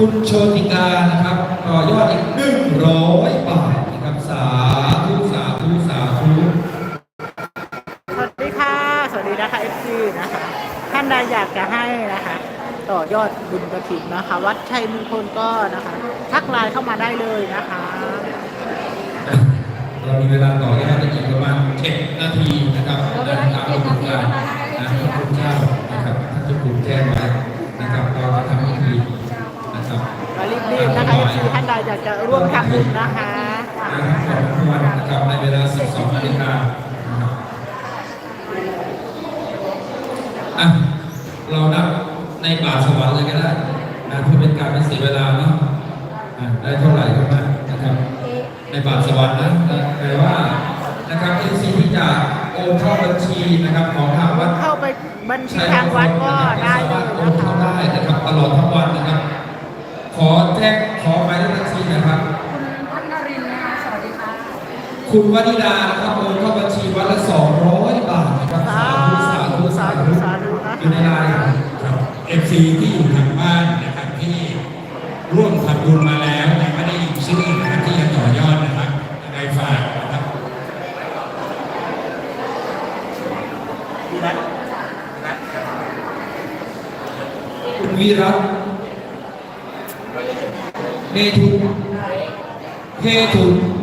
คุณโชติกานะครับต่อยอดอีกหนึ่งร้อยบาทนะครับสาธุสาธุสาธุสวัสดีค่ะ สวัสดีนะคะเอฟซีนะคะท่านใดอยากจะให้นะคะ ต่อยอดบุญกระถิ่นนะคะ วัดชัยมงคลก็นะคะ ทักไลน์เข้ามาได้เลยนะคะ เรามีเวลาต่อยอดได้อีกประมาณเจ็ดนาทีนะครับเราเวลาอีกเจ็ดนาทีนะคะนะขอบคุณเจ้านะครับท่านเจ้าคุณแจ้งไว้นะครับเราจะทำ อยากจะร่วมทำบุญนะคะนะครับขอบคุณวันนะครับในเวลา 12นาฬิกานะครับอะเรานับในบาทสวรรค์เลยก็ได้นะเพื่อเป็นการไม่เสียเวลาเนาะอะได้เท่าไหร่ก็มานะครับ ในบาทสวรรค์นะแปลว่านะครับเอซีที่จะโอนเข้าบัญชีนะครับของทางวัดเข้าไปบัญชีทางวัดก็ได้เลย คุณวนิดานะครับโอนเข้าบัญชีวันละ200บาทนะครับสาสาธุธุสาสาธุธุสาสาธุธุนะอยู่ในไลคะน์ครับเอฟซีที่อยู่ทางบ้านนะครับที่ร่วมทำบุญมาแล้วแต่ไม่ได้ยินชื่อนะครับที่จะต่อยอดนะครับยังไงฝากนะครับคุณวีรัตน์เมทุนเททุนอ่า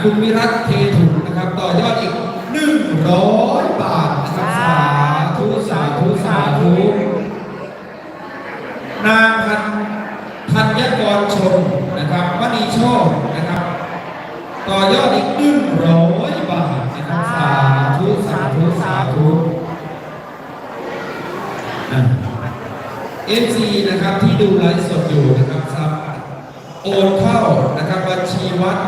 คุณวิรัตน์เททุนนะครับต่อยอดอีก100บาทนะครับสาธุสาธุสาธุนางพันธัญกรชนนะครับมณีโชคนะครับ ต่อยอดอีก100บาทนะครับสาธุสาธุสาธุอะเอฟซีนะครับที่ดูไลฟ์สดอยู่นะครับครับโอนเข้านะครับบัญชีวัด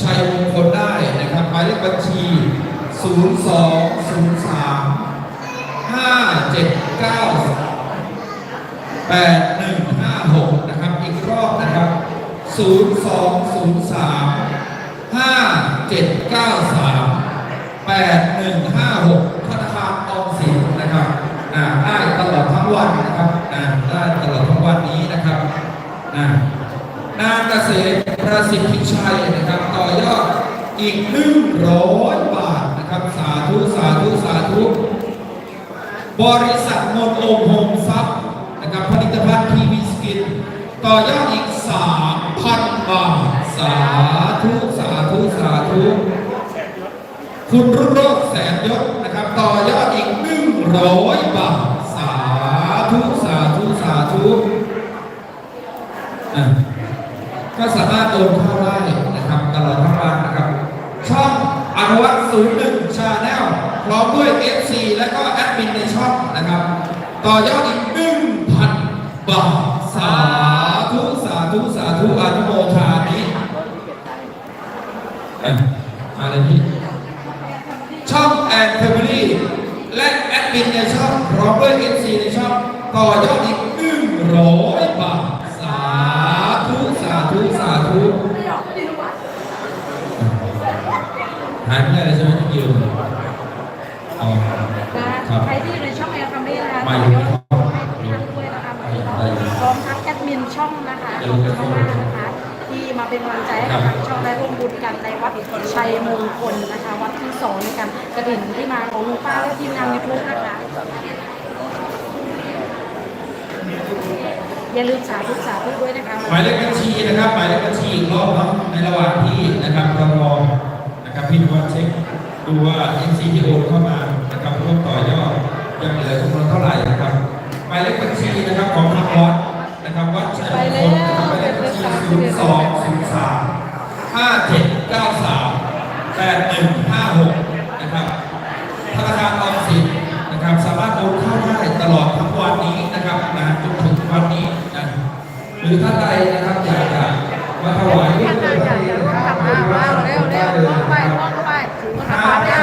ชัยมงคลได้นะครับหมายเลขบัญชี 0 2 0 3 5 7 9 8 1 5 6 นะครับ อีกรอบนะครับ 0 2 0 3 5 7 9 3 8 1 5 6ธนาคารออมสินนะครับอ่าได้ตลอดทั้งวันนะครับอ่าได้ตลอดทั้งวันนี้นะครับ อ่า นางเกษตรประสิทธิชัยนะครับ ต่อยอดอีก100บาทนะครับ สาธุ สาธุ สาธุ บริษัทมนโอมโฮมซับนะครับผลิตภัณฑ์ทีวีสกิน ต่อยอดอีก3,000บาท สาธุ สาธุ สาธุ คุณรุ่งโรจน์แสนยศนะครับ ต่อยอดอีก100บาท สาธุ สาธุ สาธุอะ ก็สามารถโอนเข้าได้นะครับตลอดทั้งวันนะครับ ช่องอนุวัตศูนย์หนึ่งชาแนลพร้อมด้วย FC และก็แอดมินในช่องนะครับ ต่อยอดอีก1,000บาทสาธุสาธุสาธุอนุโมทามิอะมาเลยพี่ช่องแอนเฟมิลี่และแอดมินในช่องพร้อมด้วย FC ในช่องต่อยอดอีก ไปไหนเลยใช่ไหมที่กิวอ๋อครับใครที่อยู่ในช่องแอร์ฟามี่นะคะไม่ขอยู่อในยช่องกให้ทุกท่านด้วยนะคะพร้อมทั้งแอดมินช่องนะคะขอบคุณมากๆนะคะ ที่มาเป็นกำลังใจให้กับทางช่องได้ร่วมบุญกันในวัดชัยมงคลนะคะ วัดที่สองในการกระถิ่นที่มาของลุงป้าและทีมงานยูทูบนะคะอย่าลืมสาธุสาธุด้วยนะคะหมายเลขบัญชีนะครับหมายเลขบัญชีอีกรอบเนาะในระหว่างที่นะครับเรารอนะครับพี่นวัดเช็ค ดูว่า NC ที่โอนเข้ามานะครับร่วมต่อยอดยังเหลือจำนวนเท่าไหร่นะครับหมายเลขบัญชีนะครับของทางวัดนะครับวัดชัยมงคลนะครับหมายเลขบัญชี0 2 0 3 5 7 9 3 8 1 5 6นะครับธนาคารออมสินนะครับสามารถโอนเข้าได้ตลอดทั้งวันนี้นะครับนะจนถึงวันนี้นะหรือท่านใดนะครับอยากจะมาถวายท่านใดอยากจะร่วมทำบุญว้าวเร็วๆร่วมไป Até